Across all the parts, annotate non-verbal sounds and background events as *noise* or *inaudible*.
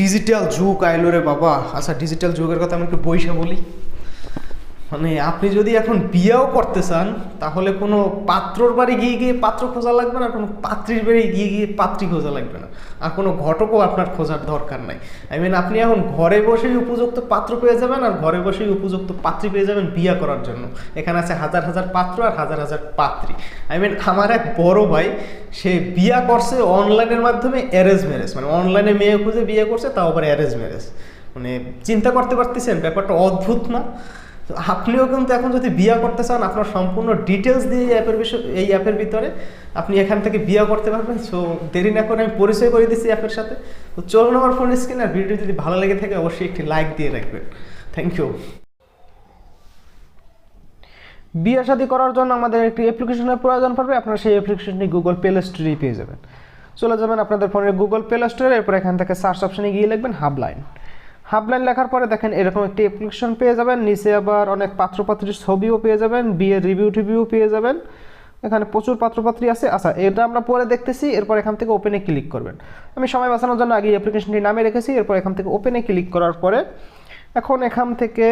Digital যুগ আইলো রে বাবা। আচ্ছা ডিজিটাল যুগের কথা আমি একটু বইসা বলি। মানে আপনি যদি এখন বিয়েও করতে চান, তাহলে কোনো পাত্রর বাড়ি গিয়ে গিয়ে পাত্র খোঁজা লাগবে না কোনো পাত্রীর বাড়ি গিয়ে গিয়ে পাত্রী খোঁজা লাগবে না। আর কোনো ঘটকও আপনার খোঁজার দরকার নাই। আই মিন আপনি এখন ঘরে বসেই উপযুক্ত পাত্র পেয়ে যাবেন, আর ঘরে বসেই উপযুক্ত পাত্রী পেয়ে যাবেন বিয়ে করার জন্য। এখানে আছে হাজার হাজার পাত্র আর হাজার হাজার পাত্রী। আই মিন আমার এক বড় ভাই, সে বিয়া করছে অনলাইনের মাধ্যমে অ্যারেঞ্জ ম্যারেজ মানে অনলাইনে মেয়ে খুঁজে বিয়ে করছে, তাও আবার অ্যারেঞ্জ ম্যারেজ মানে চিন্তা করতে পারতেছেন, ব্যাপারটা অদ্ভুত না? তো আপনিও কিন্তু এখন যদি বিয়া করতে চান, আপনার সম্পূর্ণ ডিটেলস দিয়ে এই অ্যাপের বিষয়, এই অ্যাপের ভিতরে আপনি এখান থেকে বিয়া করতে পারবেন। সো দেরি না করে আমি পরিচয় করে দিচ্ছি অ্যাপের সাথে। তো চলুন আমার ফোন স্ক্রিন আর ভিডিও যদি ভালো লেগে থাকে, অবশ্যই একটি লাইক দিয়ে রাখবেন। থ্যাংক ইউ বিয়ে শাদী করার জন্য আমাদের একটি অ্যাপ্লিকেশনের প্রয়োজন পড়বে। আপনারা সেই অ্যাপ্লিকেশনটি গুগল প্লে স্টোরেই পেয়ে যাবেন। চলে যাবেন আপনাদের ফোনের গুগল প্লে স্টোরে এরপর এখান থেকে সার্চ অপশনে গিয়ে লিখবেন হাবলাইন হাবলাইন লেখার পরে দেখেন এরকম একটি অ্যাপ্লিকেশন পেয়ে যাবেন। নিচে আবার অনেক পাত্রপাত্রীর ছবিও পেয়ে যাবেন, বিয়ের রিভিউ টিভিউ পেয়ে যাবেন। এখানে প্রচুর পাত্রপাত্রী আছে। আচ্ছা এটা আমরা পরে দেখতেছি, এরপর এখান থেকে ওপেনে ক্লিক করবেন। আমি সময় বাঁচানোর জন্য আগে অ্যাপ্লিকেশনটি নামে রেখেছি। এরপর এখান থেকে ওপেনে ক্লিক করার পরে এখন এখান থেকে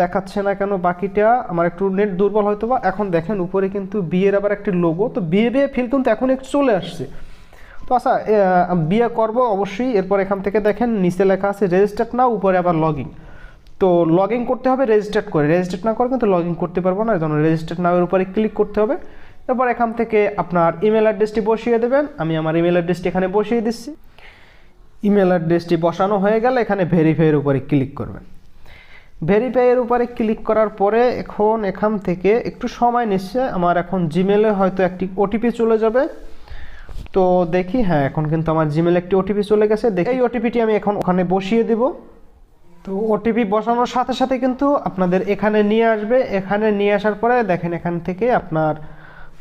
দেখাচ্ছে না কেন বাকিটা। আমার একটু নেট দুর্বল হয়তো বা এখন দেখেন উপরে কিন্তু বিয়ের আবার একটি লোগো তো বিয়ে বিয়ে, ফিল কিন্তু এখন একটু চলে আসছে। তো আচ্ছা বিয়ে করব অবশ্যই, এরপর এখান থেকে দেখেন, নিচে লেখা আছে রেজিস্টার্ড না উপরে আবার লগিং তো লগ ইন করতে হবে রেজিস্টার্ড করে। রেজিস্টার্ড না করে কিন্তু লগ ইন করতে পারব না এই জন্য রেজিস্টার্ড নামের উপরে ক্লিক করতে হবে। এরপর এখান থেকে আপনার ইমেল অ্যাড্রেসটি বসিয়ে দেবেন। আমি আমার ইমেল অ্যাড্রেসটি এখানে বসিয়ে দিচ্ছি। ইমেল অ্যাড্রেসটি বসানো হয়ে গেলে এখানে ভেরিফাইয়ের উপরে ক্লিক করবেন। ভেরিফাইয়ের উপরে ক্লিক করার পরে এখন এখান থেকে একটু সময় নিচ্ছে। আমার এখন জিমেলে হয়তো একটি ওটিপি চলে যাবে। তো দেখি হ্যাঁ এখন কিন্তু আমার জিমেল একটি ওটিপি চলে গেছে। দেখি এই ওটিপিটি আমি এখন ওখানে বসিয়ে দিব। তো ওটিপি বসানোর সাথে সাথে কিন্তু আপনাদের এখানে নিয়ে আসবে। এখানে নিয়ে আসার পরে দেখেন এখান থেকে আপনার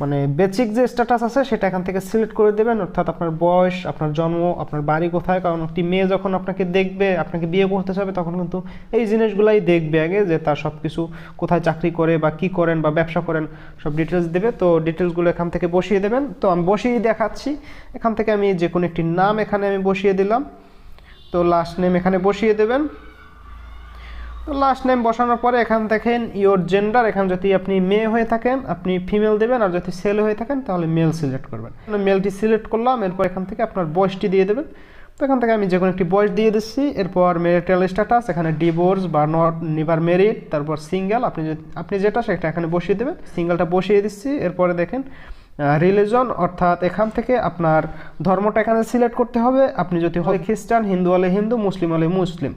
মানে বেসিক যে স্ট্যাটাস আছে সেটা এখান থেকে সিলেক্ট করে দেবেন, অর্থাৎ আপনার বয়স, আপনার জন্ম, আপনার বাড়ি কোথায়, কারণ একটি মেয়ে যখন আপনাকে দেখবে, আপনাকে বিয়ে করতে যাবে তখন কিন্তু এই জিনিসগুলাই দেখবে আগে যে তার সব কিছু কোথায় চাকরি করে বা কি করেন বা ব্যবসা করেন, সব ডিটেলস দেবে। তো ডিটেলসগুলো এখান থেকে বসিয়ে দেবেন। তো আমি বসিয়ে দেখাচ্ছি। এখান থেকে আমি যে কোনো একটি নাম এখানে আমি বসিয়ে দিলাম। তো লাস্ট নেম এখানে বসিয়ে দেবেন। লাস্ট নেম বসানোর পরে এখান দেখেন ইওর জেন্ডার এখানে যদি আপনি মেয়ে হয়ে থাকেন আপনি ফিমেল দেবেন আর যদি সেল হয়ে থাকেন তাহলে মেল সিলেক্ট করবেন। মেলটি সিলেক্ট করলাম এরপর এখান থেকে আপনার বয়সটি দিয়ে দেবেন। তো এখান থেকে আমি যে কোনো একটি বয়স দিয়ে দিচ্ছি এরপর মেরিটাল স্ট্যাটাস এখানে ডিভোর্স বা নট নিভার মেরিট তারপর সিঙ্গেল আপনি আপনি যেটা সেটা এখানে বসিয়ে দেবেন। সিঙ্গেলটা বসিয়ে দিচ্ছি এরপরে দেখেন রিলিজন অর্থাৎ এখান থেকে আপনার ধর্মটা এখানে সিলেক্ট করতে হবে। আপনি যদি হয় খ্রিস্টান হিন্দু হলে হিন্দু মুসলিম হলে মুসলিম।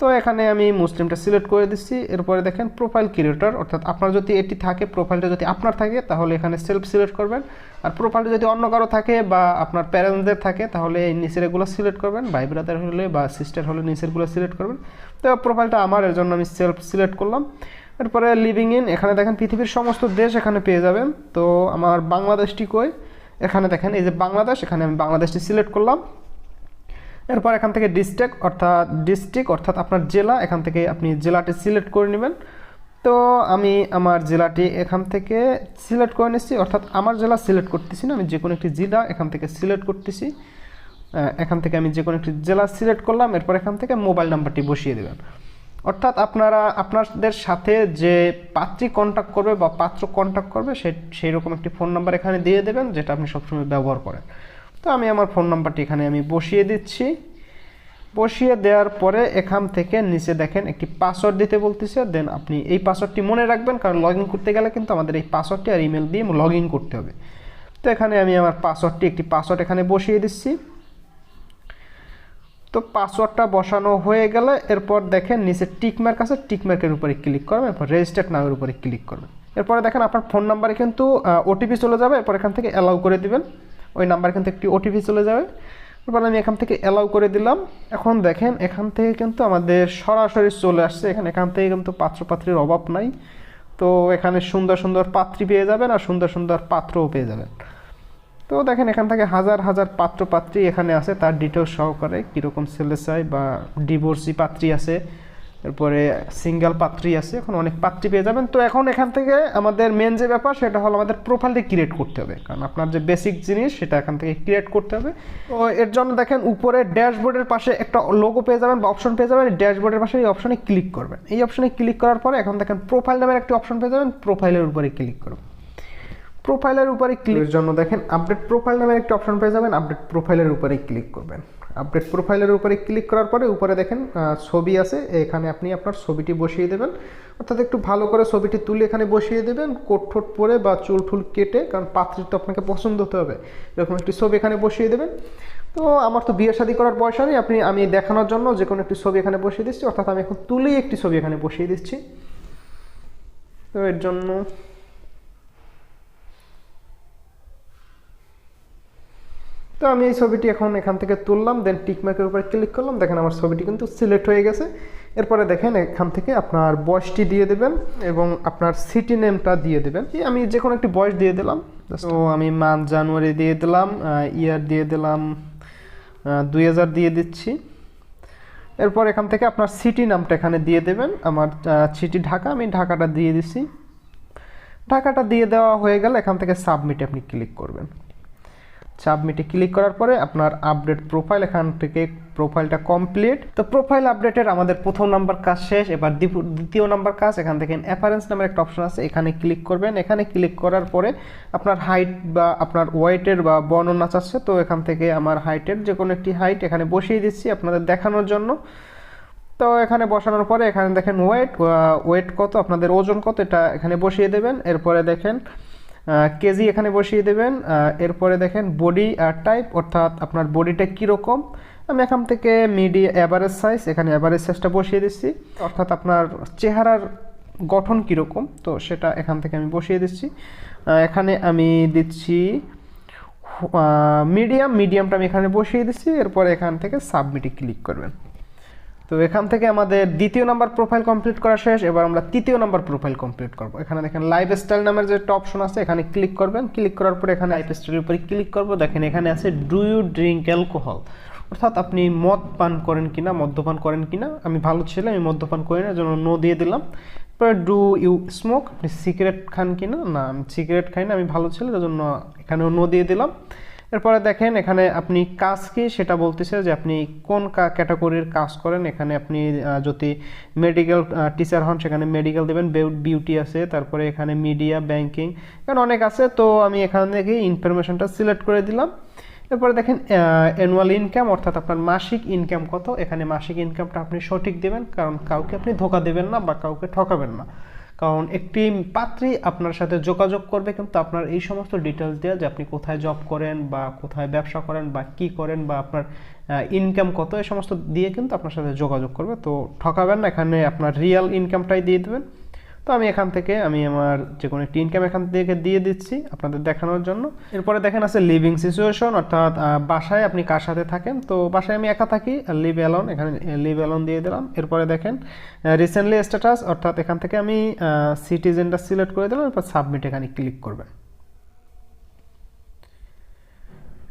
তো এখানে আমি মুসলিমটা সিলেক্ট করে দিচ্ছি। এরপরে দেখেন প্রোফাইল ক্রিয়েটর অর্থাৎ আপনার যদি এটি থাকে প্রোফাইলটা যদি আপনার থাকে, তাহলে এখানে সেলফ সিলেক্ট করবেন। আর প্রোফাইলটা যদি অন্য কারও থাকে বা আপনার প্যারেন্টসদের থাকে, তাহলে এই নিচের এগুলো সিলেক্ট করবেন। ভাই ব্রাদার হলে বা সিস্টার হলে নিচেরগুলো সিলেক্ট করবেন। তো প্রোফাইলটা আমার, এর জন্য আমি সেলফ সিলেক্ট করলাম। এরপরে লিভিং ইন এখানে দেখেন পৃথিবীর সমস্ত দেশ এখানে পেয়ে যাবেন। তো আমার বাংলাদেশটি কই? এখানে দেখেন, এই যে বাংলাদেশ, এখানে আমি বাংলাদেশটি সিলেক্ট করলাম। এরপর এখান থেকে ডিস্ট্রিক্ট অর্থাৎ ডিস্ট্রিক্ট অর্থাৎ আপনার জেলা, এখান থেকে আপনি জেলাটি সিলেক্ট করে নেবেন। তো আমি আমার জেলাটি এখান থেকে সিলেক্ট করে নিচ্ছি, অর্থাৎ আমার জেলা সিলেক্ট করতেছি না, আমি যে কোনো একটি জেলা এখান থেকে সিলেক্ট করতেছি। এখান থেকে আমি যে কোনো একটি জেলা সিলেক্ট করলাম, এরপর এখান থেকে মোবাইল নাম্বারটি বসিয়ে দেবেন। অর্থাৎ আপনারা, আপনাদের সাথে যে পাত্রী কন্ট্যাক্ট করবে বা পাত্র কন্ট্যাক্ট করবে, সে সেই রকম একটি ফোন নাম্বার এখানে দিয়ে দেবেন, যেটা আপনি সবসময় ব্যবহার করেন। তো আমি আমার ফোন নাম্বারটি এখানে আমি বসিয়ে দিচ্ছি। বসিয়ে দেওয়ার পরে এখান থেকে নিচে দেখেন একটি পাসওয়ার্ড দিতে বলতেছে দেন আপনি এই পাসওয়ার্ডটি মনে রাখবেন, কারণ লগ করতে গেলে কিন্তু আমাদের এই পাসওয়ার্ডটি আর ইমেল দিয়ে লগ করতে হবে। তো এখানে আমি আমার পাসওয়ার্ডটি একটি পাসওয়ার্ড এখানে বসিয়ে দিচ্ছি। তো পাসওয়ার্ডটা বসানো হয়ে গেলে এরপর দেখেন নিচে টিকমার্ক আছে টিকমার্কের উপরে ক্লিক করবেন, এরপর রেজিস্টার্ড নামের উপরে ক্লিক করবেন। এরপরে দেখেন আপনার ফোন নাম্বারে কিন্তু ওটিপি চলে যাবে, এরপর এখান থেকে অ্যালাউ করে দিবেন। ওই নাম্বার কিন্তু একটি ওটিপি চলে যাবে। এরপর আমি এখান থেকে অ্যালাউ করে দিলাম। এখন দেখেন, এখান থেকে কিন্তু আমাদের সরাসরি চলে আসছে। এখানে এখান থেকে কিন্তু পাত্র পাত্রপাত্রীর অভাব নাই। তো এখানে সুন্দর সুন্দর পাত্রী পেয়ে যাবেন আর সুন্দর সুন্দর পাত্রও পেয়ে যাবেন। তো দেখেন, এখান থেকে হাজার হাজার পাত্র পাত্রী এখানে আছে। তার ডিটেলস সহকারে কীরকম ছেলে চাই বা ডিভোর্সি পাত্রী আছে। এরপরে সিঙ্গেল পাত্রী আছে, এখন অনেক পাত্রী পেয়ে যাবেন। তো এখন এখান থেকে আমাদের মেন যে ব্যাপার, সেটা হলো আমাদের প্রোফাইলটা ক্রিয়েট করতে হবে। কারণ আপনার যে বেসিক জিনিস, সেটা এখান থেকে ক্রিয়েট করতে হবে। তো এর জন্য দেখেন, উপরে ড্যাশবোর্ডের পাশে একটা লোগো পেয়ে যাবেন বা অপশন পেয়ে যাবেন। ড্যাশবোর্ডের পাশে এই অপশনে ক্লিক করবেন। এই অপশনে ক্লিক করার পরে এখন দেখেন প্রোফাইল নামের একটি অপশন পেয়ে যাবেন প্রোফাইলের উপরে ক্লিক করবেন। প্রোফাইলের উপরে ক্লিকের জন্য দেখেন আপডেট প্রোফাইল নামের একটি অপশন পেয়ে যাবেন আপডেট প্রোফাইলের উপরে ক্লিক করবেন। আপডেট প্রোফাইলের উপরে ক্লিক করার পরে উপরে দেখেন ছবি আছে, এখানে আপনি আপনার ছবিটি বসিয়ে দেবেন। অর্থাৎ একটু ভালো করে ছবিটি তুলে এখানে বসিয়ে দেবেন, কোট ঠোঁট পরে বা চুল ঠুল কেটে, কারণ পাত্রীর তো আপনাকে পছন্দ হতে হবে। এরকম একটি ছবি এখানে বসিয়ে দেবেন। তো আমার তো বিয়ে শাদী করার পয়সা নেই আপনি, আমি দেখানোর জন্য যে কোনো একটি ছবি এখানে বসিয়ে দিচ্ছি, অর্থাৎ আমি এখন তুলেই একটি ছবি এখানে বসিয়ে দিচ্ছি। তো এর জন্য তো আমি এই ছবিটি এখন এখান থেকে তুললাম দেন টিকমার্কের উপরে ক্লিক করলাম, দেখেন আমার ছবিটি কিন্তু সিলেক্ট হয়ে গেছে। এরপরে দেখেন এখান থেকে আপনার বয়সটি দিয়ে দেবেন এবং আপনার সিটি নেমটা দিয়ে দেবেন। আমি যে কোনো একটি বয়স দিয়ে দিলাম তো আমি মান্থ জানুয়ারি দিয়ে দিলাম ইয়ার দিয়ে দিলাম দুই হাজার দিয়ে দিচ্ছি। এরপর এখান থেকে আপনার সিটি নামটা এখানে দিয়ে দেবেন, আমার সিটি ঢাকা, আমি ঢাকাটা দিয়ে দিচ্ছি ঢাকাটা দিয়ে দেওয়া হয়ে গেলে এখান থেকে সাবমিটে আপনি ক্লিক করবেন। সাবমিটে ক্লিক করার পরে আপনার আপডেট প্রোফাইল, এখান থেকে প্রোফাইলটা কমপ্লিট। তো প্রোফাইল আপডেটের আমাদের প্রথম নাম্বার কাজ শেষ, এবার দ্বিতীয় নাম্বার কাজ, এখান থেকে অ্যাপারেন্স নামের একটা অপশন আছে, এখানে ক্লিক করবেন। এখানে ক্লিক করার পরে আপনার হাইট বা আপনার ওয়েটের বা বর্ণনা চাচ্ছে, তো এখান থেকে আমার হাইটের যে কোনো একটি হাইট এখানে বসিয়ে দিচ্ছি আপনাদের দেখানোর জন্য। তো এখানে বসানোর পরে এখানে দেখেন ওয়েট ওয়েট কত, আপনাদের ওজন কত, এটা এখানে বসিয়ে দেবেন। এরপরে দেখেন কেজি এখানে বসিয়ে দেবেন। এরপরে দেখেন বডি টাইপ অর্থাৎ আপনার বডিটা কীরকম। আমি এখান থেকে মিডিয়া অ্যাভারেজ সাইজ এখানে অ্যাভারেজ সাইজটা বসিয়ে দিচ্ছি। অর্থাৎ আপনার চেহারার গঠন কীরকম, তো সেটা এখান থেকে আমি বসিয়ে দিচ্ছি। এখানে আমি দিচ্ছি মিডিয়াম মিডিয়ামটা আমি এখানে বসিয়ে দিচ্ছি। এরপরে এখান থেকে সাবমিটে ক্লিক করবেন। তো এখান থেকে আমাদের দ্বিতীয় নাম্বার প্রোফাইল কমপ্লিট করা শেষ, এবার আমরা তৃতীয় নাম্বার প্রোফাইল কমপ্লিট করব। এখানে দেখেন লাইফ স্টাইল নামের যে অপশন আছে, এখানে ক্লিক করবেন। ক্লিক করার পরে এখানে লাইফ স্টাইলের উপরে ক্লিক করব। দেখেন এখানে আছে ডু ইউ ড্রিঙ্ক অ্যালকোহল অর্থাৎ আপনি মদ পান করেন কিনা, মদ্যপান করেন কিনা, আমি ভালো ছেলে, আমি মদ্যপান করি না জন্য নো দিয়ে দিলাম। এরপরে ডু ইউ স্মোক আপনি সিগারেট খান কিনা? না, আমি সিগারেট খাই না, আমি ভালো ছেলে জন্য এখানেও নো দিয়ে দিলাম। এরপরে দেখেন, এখানে আপনি কাজ কি? সেটা বলতেছে যে আপনি কোন ক্যাটাগরির কাজ করেন। এখানে আপনি যদি মেডিকেল টিচার হন, সেখানে মেডিকেল দেবেন বিউটি আছে, তারপরে এখানে মিডিয়া ব্যাংকিং এখানে অনেক আছে। তো আমি এখান থেকে ইনফরমেশনটা সিলেক্ট করে দিলাম। এরপরে দেখেন অ্যানুয়াল ইনকাম অর্থাৎ আপনার মাসিক ইনকাম কত? এখানে মাসিক ইনকামটা আপনি সঠিক দেবেন, কারণ কাউকে আপনি ধোকা দেবেন না বা কাউকে ঠকাবেন না। কারণ একটি পাত্রী আপনার সাথে যোগাযোগ করবে, কিন্তু আপনার এই সমস্ত ডিটেলস দেওয়া যে আপনি কোথায় জব করেন বা কোথায় ব্যবসা করেন বা কি করেন বা আপনার ইনকাম কত, এই সমস্ত দিয়ে কিন্তু আপনার সাথে যোগাযোগ করবে। তো ঠকাবেন না, এখানে আপনার রিয়েল ইনকামটাই দিয়ে দেবেন। তো আমি এখান থেকে, আমি আমার যে কোনো একটি ইনকাম এখান থেকে দিয়ে দিচ্ছি আপনাদের দেখানোর জন্য। এরপরে দেখেন আছে লিভিং সিচুয়েশন অর্থাৎ বাসায় আপনি কার সাথে থাকেন? তো বাসায় আমি একা থাকি লিভ অ্যালন এখানে লিভ অ্যালন দিয়ে দিলাম। এরপরে দেখেন রিসেন্টলি স্ট্যাটাস অর্থাৎ এখান থেকে আমি সিটিজেনটা সিলেক্ট করে দিলাম, এরপর সাবমিট এখানে ক্লিক করবেন।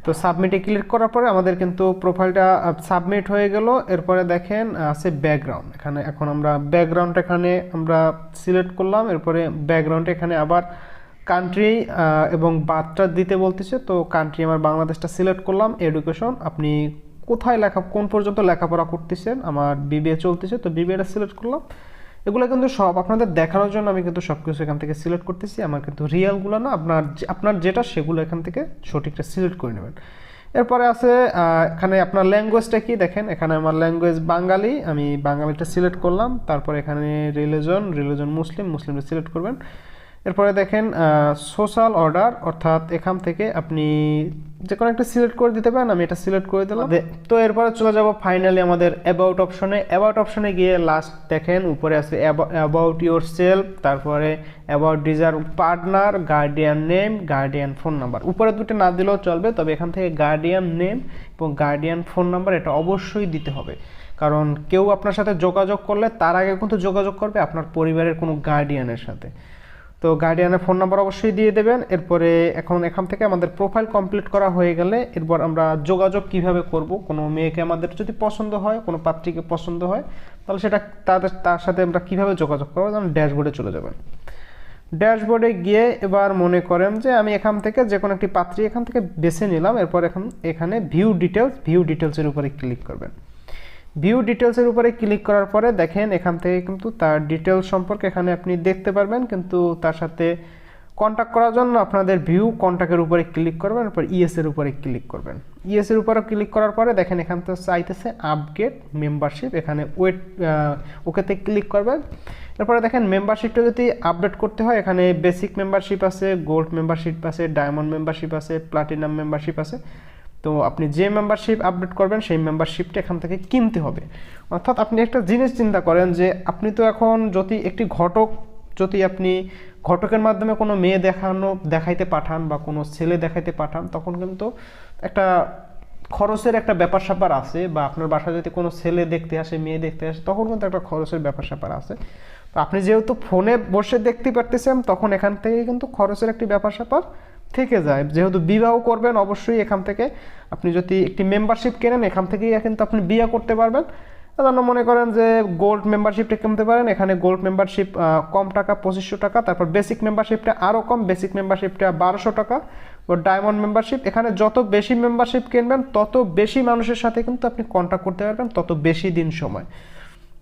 তো সাবমিটে ক্লিক করার পরে আমাদের কিন্তু প্রোফাইলটা সাবমিট হয়ে গেল। এরপরে দেখেন আছে ব্যাকগ্রাউন্ড এখানে এখন আমরা ব্যাকগ্রাউন্ড এখানে আমরা সিলেক্ট করলাম। এরপরে ব্যাকগ্রাউন্ড এখানে আবার কান্ট্রি এবং বার্থটা দিতে বলতেছে। তো কান্ট্রি আমার বাংলাদেশটা সিলেক্ট করলাম। এডুকেশন আপনি কোথায় লেখা, কোন পর্যন্ত লেখাপড়া করতেছেন? আমার বিবিএ চলতেছে। তো বিবিএটা সিলেক্ট করলাম। এগুলো কিন্তু সব আপনাদের দেখানোর জন্য আমি কিন্তু সব কিছু এখান থেকে সিলেক্ট করতেছি। আমার কিন্তু রিয়েলগুলো না, আপনার আপনার যেটা সেগুলো এখান থেকে সঠিকটা সিলেক্ট করে নেবেন। এরপরে আছে এখানে আপনার ল্যাঙ্গুয়েজটা কি দেখেন? এখানে আমার ল্যাঙ্গুয়েজ বাঙালি, আমি বাঙালিটা সিলেক্ট করলাম। তারপর এখানে রিলিজন রিলিজন মুসলিম, মুসলিমটা সিলেক্ট করবেন। এরপরে দেখেন সোশ্যাল অর্ডার অর্থাৎ এখান থেকে আপনি যে কোনো একটা সিলেক্ট করে দিতে পারেন, আমি এটা সিলেক্ট করে দিলাম। তো এরপরে চলে যাব ফাইনালি আমাদের অ্যাবাউট অপশনে অ্যাবাউট অপশনে গিয়ে লাস্ট দেখেন, উপরে আছে অ্যাবাউট ইউর সেলফ তারপরে about desired partner guardian name guardian phone number উপরে দুটো না দিলেও চলবে, তবে এখান থেকে গার্ডিয়ান নেম এবং গার্ডিয়ান ফোন নাম্বার এটা অবশ্যই দিতে হবে। কারণ কেউ আপনার সাথে যোগাযোগ করলে তার আগে কিন্তু যোগাযোগ করবে আপনার পরিবারের কোনো গার্ডিয়ানের সাথে। তো গার্ডিয়ানের ফোন নাম্বার অবশ্যই দিয়ে দেবেন। এরপরে এখন এখান থেকে আমাদের প্রোফাইল কমপ্লিট করা হয়ে গেলে এরপর আমরা যোগাযোগ কীভাবে করব? কোনো মেয়েকে আমাদের যদি পছন্দ হয়, কোনো পাত্রীকে পছন্দ হয়, তাহলে সেটা তাদের, তার সাথে আমরা কীভাবে যোগাযোগ করব? যেমন ড্যাশবোর্ডে চলে যাবেন। ড্যাশবোর্ডে গিয়ে এবার মনে করেন যে আমি এখান থেকে যে কোনো একটি পাত্রী এখান থেকে বেছে নিলাম। এরপর এখন এখানে ভিউ ডিটেলস ভিউ ডিটেলসের উপরে ক্লিক করবেন। ভিউ ডিটেলসের উপরে ক্লিক করার পরে দেখেন এখান থেকে কিন্তু তার ডিটেলস সম্পর্কে এখানে আপনি দেখতে পারবেন, কিন্তু তার সাথে কন্ট্যাক্ট করার জন্য আপনাদের ভিউ কন্ট্যাক্টের উপরে ক্লিক করবেন এরপর ইএস এর উপরে ক্লিক করবেন। ইএস এর উপরে ক্লিক করার পরে দেখেন এখান থেকে চাইতেছে আপগ্রেড মেম্বারশিপ এখানে ওয়েট ওকেতে ক্লিক করবেন। এরপরে দেখেন মেম্বারশিপটা যদি আপডেট করতে হয়, এখানে বেসিক মেম্বারশিপ আছে গোল্ড মেম্বারশিপ আছে ডায়মন্ড মেম্বারশিপ আছে প্লাটিনাম মেম্বারশিপ আছে। তো আপনি যে মেম্বারশিপ আপডেট করবেন, সেই মেম্বারশিপটা এখান থেকে কিনতে হবে। অর্থাৎ আপনি একটা জিনিস চিন্তা করেন যে, আপনি তো এখন যদি একটি ঘটক, যদি আপনি ঘটকের মাধ্যমে কোনো মেয়ে দেখানো, দেখাইতে পাঠান বা কোনো ছেলে দেখাইতে পাঠান, তখন কিন্তু একটা খরচের একটা ব্যাপার স্যাপার আছে বা আপনার বাসায় যদি কোনো ছেলে দেখতে আসে, মেয়ে দেখতে আসে, তখন কিন্তু একটা খরচের ব্যাপার স্যাপার আছে। তো আপনি যেহেতু ফোনে বসে দেখতে পারতেছেন, তখন এখান থেকে কিন্তু খরচের একটি ব্যাপার স্যাপার থেকে যায়। যেহেতু বিবাহ করবেন, অবশ্যই এখান থেকে আপনি যদি একটি মেম্বারশিপ কেনেন, এখান থেকেই কিন্তু আপনি বিয়ে করতে পারবেন। এজন্য মনে করেন যে গোল্ড মেম্বারশিপটা কিনতে পারেন। এখানে গোল্ড মেম্বারশিপ কম টাকা, পঁচিশশো টাকা, তারপর বেসিক মেম্বারশিপটা আরও কম বেসিক মেম্বারশিপটা বারোশো টাকা। ও ডায়মন্ড মেম্বারশিপ এখানে যত বেশি মেম্বারশিপ কিনবেন, তত বেশি মানুষের সাথে কিন্তু আপনি কন্ট্যাক্ট করতে পারবেন, তত বেশি দিন সময়।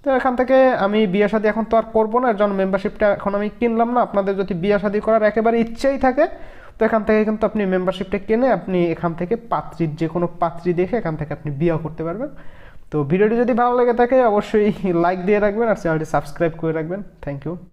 তো এখান থেকে আমি বিয়ে শাদী এখন তো আর করব না, এর জন্য মেম্বারশিপটা এখন আমি কিনলাম না। আপনাদের যদি বিয়ে শাদী করার একেবারে ইচ্ছেই থাকে তো এখান থেকে কিন্তু আপনি মেম্বারশিপটা কিনে আপনি এখান থেকে পাত্রীর যে কোনো পাত্রী দেখে এখান থেকে আপনি বিয়ে করতে পারবেন। তো ভিডিওটি যদি ভালো লেগে থাকে, অবশ্যই *laughs* লাইক দিয়ে রাখবেন আর চ্যানেলটি সাবস্ক্রাইব করে রাখবেন। Thank you